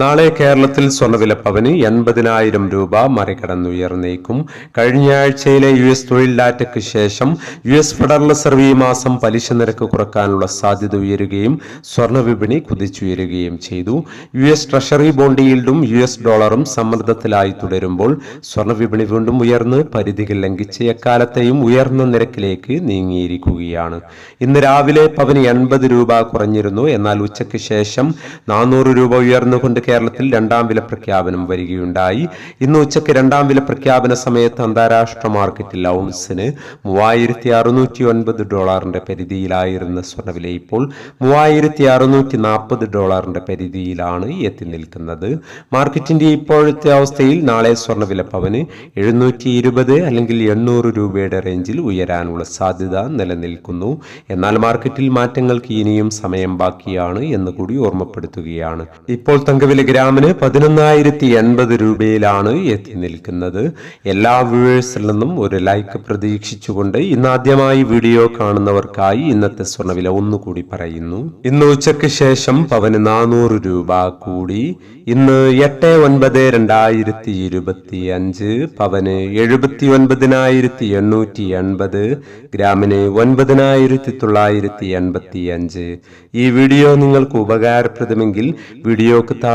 നാളെ കേരളത്തിൽ സ്വർണവില പവന് എൺപതിനായിരം രൂപ മറികടന്നുയർന്നേക്കും. കഴിഞ്ഞ ആഴ്ചയിലെ യു എസ് തൊഴിൽ ഡാറ്റയ്ക്ക് ശേഷം യു എസ് ഫെഡറൽ റിസർവ് ഈ മാസം പലിശ നിരക്ക് കുറക്കാനുള്ള സാധ്യത ഉയരുകയും സ്വർണ വിപണി കുതിച്ചുയരുകയും ചെയ്തു. യു എസ് ട്രഷറി ബോണ്ട് ഈൽഡും യു എസ് ഡോളറും സമ്മർദ്ദത്തിലായി തുടരുമ്പോൾ സ്വർണ വിപണി വീണ്ടും ഉയർന്ന് പരിധികൾ ലംഘിച്ച് എക്കാലത്തെയും ഉയർന്ന നിരക്കിലേക്ക് നീങ്ങിയിരിക്കുകയാണ്. ഇന്ന് രാവിലെ പവന് എൺപത് രൂപ കുറഞ്ഞിരുന്നു. എന്നാൽ ഉച്ചയ്ക്ക് ശേഷം നാനൂറ് രൂപ ഉയർന്നുകൊണ്ട് കേരളത്തിൽ രണ്ടാം വില പ്രഖ്യാപനം വരികയുണ്ടായി. ഇന്ന് ഉച്ചയ്ക്ക് രണ്ടാം വില പ്രഖ്യാപന സമയത്ത് അന്താരാഷ്ട്ര മാർക്കറ്റിൽ ഔൺസിന് മൂവായിരത്തി അറുന്നൂറ്റി ഒൻപത് ഡോളറിന്റെ പരിധിയിലായിരുന്ന സ്വർണവില ഇപ്പോൾ മൂവായിരത്തി അറുന്നൂറ്റി നാൽപ്പത് ഡോളറിന്റെ പരിധിയിലാണ് എത്തി നിൽക്കുന്നത്. മാർക്കറ്റിന്റെ ഇപ്പോഴത്തെ അവസ്ഥയിൽ നാളെ സ്വർണവില പവന് എഴുന്നൂറ്റി ഇരുപത് അല്ലെങ്കിൽ എണ്ണൂറ് രൂപയുടെ റേഞ്ചിൽ ഉയരാനുള്ള സാധ്യത നിലനിൽക്കുന്നു. എന്നാൽ മാർക്കറ്റിൽ മാറ്റങ്ങൾക്ക് ഇനിയും സമയം ബാക്കിയാണ് എന്ന് കൂടി ഓർമ്മപ്പെടുത്തുകയാണ്. ഇപ്പോൾ തങ്കവില ഗ്രാമിന് പതിനൊന്നായിരത്തി എൺപത് രൂപയിലാണ് എത്തി നിൽക്കുന്നത്. എല്ലാ വ്യൂവേഴ്സിൽ നിന്നും ഒരു ലൈക്ക് പ്രതീക്ഷിച്ചുകൊണ്ട് ഇന്ന് ആദ്യമായി വീഡിയോ കാണുന്നവർക്കായി ഇന്നത്തെ സ്വർണവില ഒന്നുകൂടി പറയുന്നു. ഇന്ന് ഉച്ചയ്ക്ക് ശേഷം പവന് നാനൂറ് രൂപ കൂടി. ഇന്ന് എട്ട് ഒൻപത് രണ്ടായിരത്തി ഇരുപത്തി അഞ്ച് പവന് എഴുപത്തി ഒൻപതിനായിരത്തി എണ്ണൂറ്റി എൺപത് ഗ്രാമിന് ഒൻപതിനായിരത്തി തൊള്ളായിരത്തി എൺപത്തി അഞ്ച് ഈ വീഡിയോ നിങ്ങൾക്ക് ഉപകാരപ്രദമെങ്കിൽ വീഡിയോക്ക് താഴെ